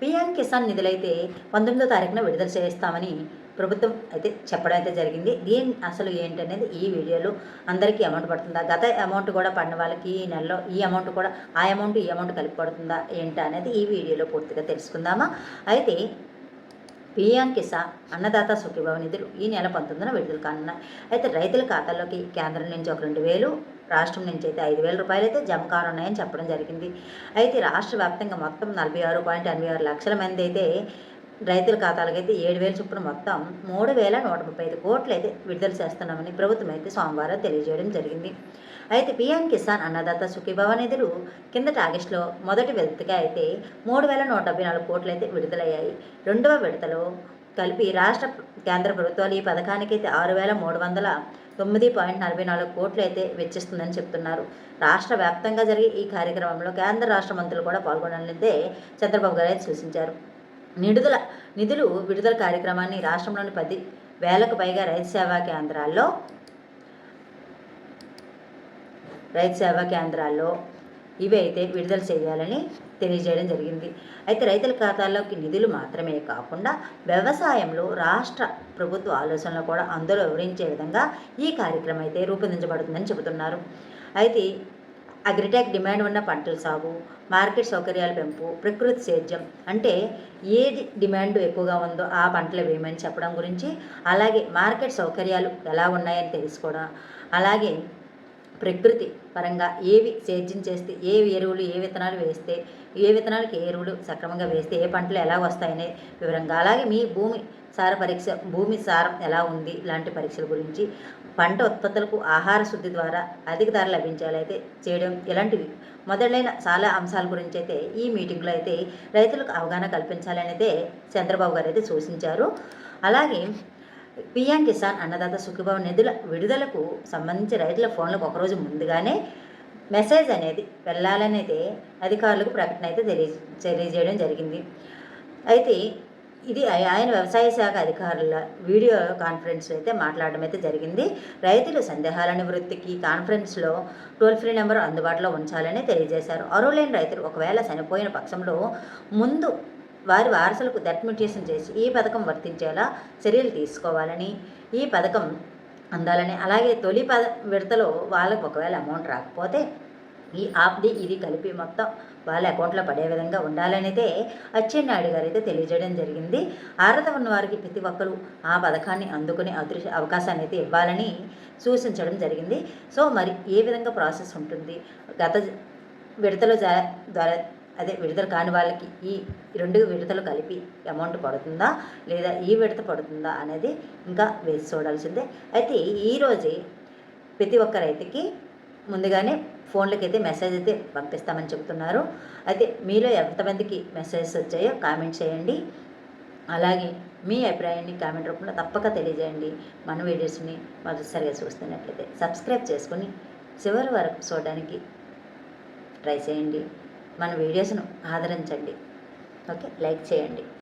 PM Kisan నిధులైతే పంతొమ్మిదో తారీఖున విడుదల చేస్తామని ప్రభుత్వం అయితే చెప్పడం అయితే జరిగింది. దీని అసలు ఏంటనేది ఈ వీడియోలో అందరికీ అమౌంట్ పడుతుందా? గత అమౌంట్ కూడా పడిన వాళ్ళకి ఈ నెలలో ఈ అమౌంట్ కూడా ఆ అమౌంట్ ఈ అమౌంట్ కలిపి పడుతుందా ఏంటి అనేది ఈ వీడియోలో పూర్తిగా తెలుసుకుందామా? అయితే పిఎం కిసాన్ అన్నదాత సుఖీభావ నిధులు ఈ నెల పంతొమ్మిదిన విడుదల కానున్నాయి. అయితే రైతుల ఖాతాల్లోకి కేంద్రం నుంచి ఒక రెండు వేలు రాష్ట్రం నుంచి అయితే ఐదు వేల రూపాయలు అయితే జమ కానున్నాయని చెప్పడం జరిగింది. అయితే రాష్ట్ర వ్యాప్తంగా మొత్తం నలభై ఆరు పాయింట్ ఎనభై ఆరు లక్షల మంది అయితే రైతుల ఖాతాలకు అయితే ఏడు వేల చొప్పున మొత్తం మూడు వేల నూట ముప్పై ఐదు కోట్లు అయితే విడుదల చేస్తున్నామని ప్రభుత్వం అయితే సోమవారం తెలియజేయడం జరిగింది. అయితే పీఎం కిసాన్ అన్నదాత సుఖీభవ నిధులు కిందటి ఆగస్టులో మొదటి విడతగా అయితే మూడు వేల నూట డెబ్బై నాలుగు కోట్లు అయితే విడుదలయ్యాయి. రెండవ విడతలో కలిపి రాష్ట్ర కేంద్ర ప్రభుత్వాలు ఈ పథకానికి అయితే ఆరు వేల మూడు వందల తొమ్మిది పాయింట్ నలభై నాలుగు కోట్లు అయితే వెచ్చిస్తుందని చెప్తున్నారు. రాష్ట్ర వ్యాప్తంగా జరిగే ఈ కార్యక్రమంలో కేంద్ర రాష్ట్ర మంత్రులు కూడా పాల్గొనాలంటే చంద్రబాబు గారు అయితే సూచించారు. నిడుదల నిధులు విడుదల కార్యక్రమాన్ని రాష్ట్రంలోని పది వేలకు పైగా రైతు సేవా కేంద్రాల్లో రైతు సేవా కేంద్రాల్లో ఇవి అయితే విడుదల చేయాలని తెలియజేయడం జరిగింది. అయితే రైతుల ఖాతాల్లోకి నిధులు మాత్రమే కాకుండా వ్యవసాయంలో రాష్ట్ర ప్రభుత్వ ఆలోచనలు కూడా అందులో వివరించే విధంగా ఈ కార్యక్రమం అయితే రూపొందించబడుతుందని చెబుతున్నారు. అయితే అగ్రిటెక్ డిమాండ్ ఉన్న పంటల సాగు మార్కెట్ సౌకర్యాల పెంపు ప్రకృతి సేద్యం అంటే ఏది డిమాండ్ ఎక్కువగా ఉందో ఆ పంటలు వేయమని చెప్పడం గురించి అలాగే మార్కెట్ సౌకర్యాలు ఎలా ఉన్నాయని తెలుసుకోవడం అలాగే ప్రకృతి పరంగా ఏవి సేద్యం చేస్తే ఏ ఎరువులు ఏ విత్తనాలు వేస్తే ఏ విత్తనాలకి ఏ ఎరువులు సక్రమంగా వేస్తే ఏ పంటలు ఎలా వస్తాయనే వివరంగా అలాగే మీ భూమి సార పరీక్ష భూమి సారం ఎలా ఉంది ఇలాంటి పరీక్షల గురించి పంట ఉత్పత్తులకు ఆహార శుద్ధి ద్వారా అధిక ధర లభించాలైతే చేయడం ఇలాంటివి. మొదలైన చాలా అంశాల గురించి అయితే ఈ మీటింగ్లో అయితే రైతులకు అవగాహన కల్పించాలనేదే చంద్రబాబు గారు అయితే సూచించారు. అలాగే పిఎం కిసాన్ అన్నదాత సుఖీభావ నిధుల విడుదలకు సంబంధించి రైతుల ఫోన్లకు ఒకరోజు ముందుగానే మెసేజ్ అనేది వెళ్ళాలనైతే అధికారులకు ప్రకటన అయితే తెలియ తెలియజేయడం జరిగింది. అయితే ఇది ఆయన వ్యవసాయ శాఖ అధికారుల వీడియో కాన్ఫరెన్స్ అయితే మాట్లాడడం అయితే జరిగింది. రైతులు సందేహాల నివృత్తికి కాన్ఫరెన్స్లో టోల్ ఫ్రీ నెంబర్ అందుబాటులో ఉంచాలని తెలియజేశారు. అరువులేని రైతులు ఒకవేళ చనిపోయిన పక్షంలో ముందు వారి వారసులకు డెట్మిటేషన్ చేసి ఈ పథకం వర్తించేలా చర్యలు తీసుకోవాలని ఈ పథకం అందాలని అలాగే తొలి పద విడతలో వాళ్ళకు ఒకవేళ అమౌంట్ రాకపోతే ఈ ఆప్ది ఇది కలిపి మొత్తం వాళ్ళ అకౌంట్లో పడే విధంగా ఉండాలనైతే అచ్చెన్నాయుడు గారు అయితే తెలియజేయడం జరిగింది. అర్హత ఉన్న వారికి ప్రతి ఒక్కరు ఆ పథకాన్ని అందుకునే అదృశ్య అవకాశాన్ని అయితే ఇవ్వాలని సూచించడం జరిగింది. సో మరి ఏ విధంగా ప్రాసెస్ ఉంటుంది? గత విడతల ద్వారా అదే విడుదల కాని వాళ్ళకి ఈ రెండు విడతలు కలిపి అమౌంట్ పడుతుందా? లేదా ఈ విడత పడుతుందా? అనేది ఇంకా వేసి చూడాల్సిందే. అయితే ఈరోజే ప్రతి ఒక్క రైతుకి ముందుగానే ఫోన్లకి అయితే మెసేజ్ అయితే పంపిస్తామని చెప్తున్నారు. అయితే మీలో ఎంతమందికి మెసేజెస్ వచ్చాయో కామెంట్ చేయండి. అలాగే మీ అభిప్రాయాన్ని కామెంట్ రూపంలో తప్పక తెలియజేయండి. మన వీడియోస్ని మొదటిసారిగా చూస్తున్నట్లయితే సబ్స్క్రైబ్ చేసుకొని చివరి వరకు చూడడానికి ట్రై చేయండి. మన వీడియోస్ను ఆదరించండి. ఓకే లైక్ చేయండి.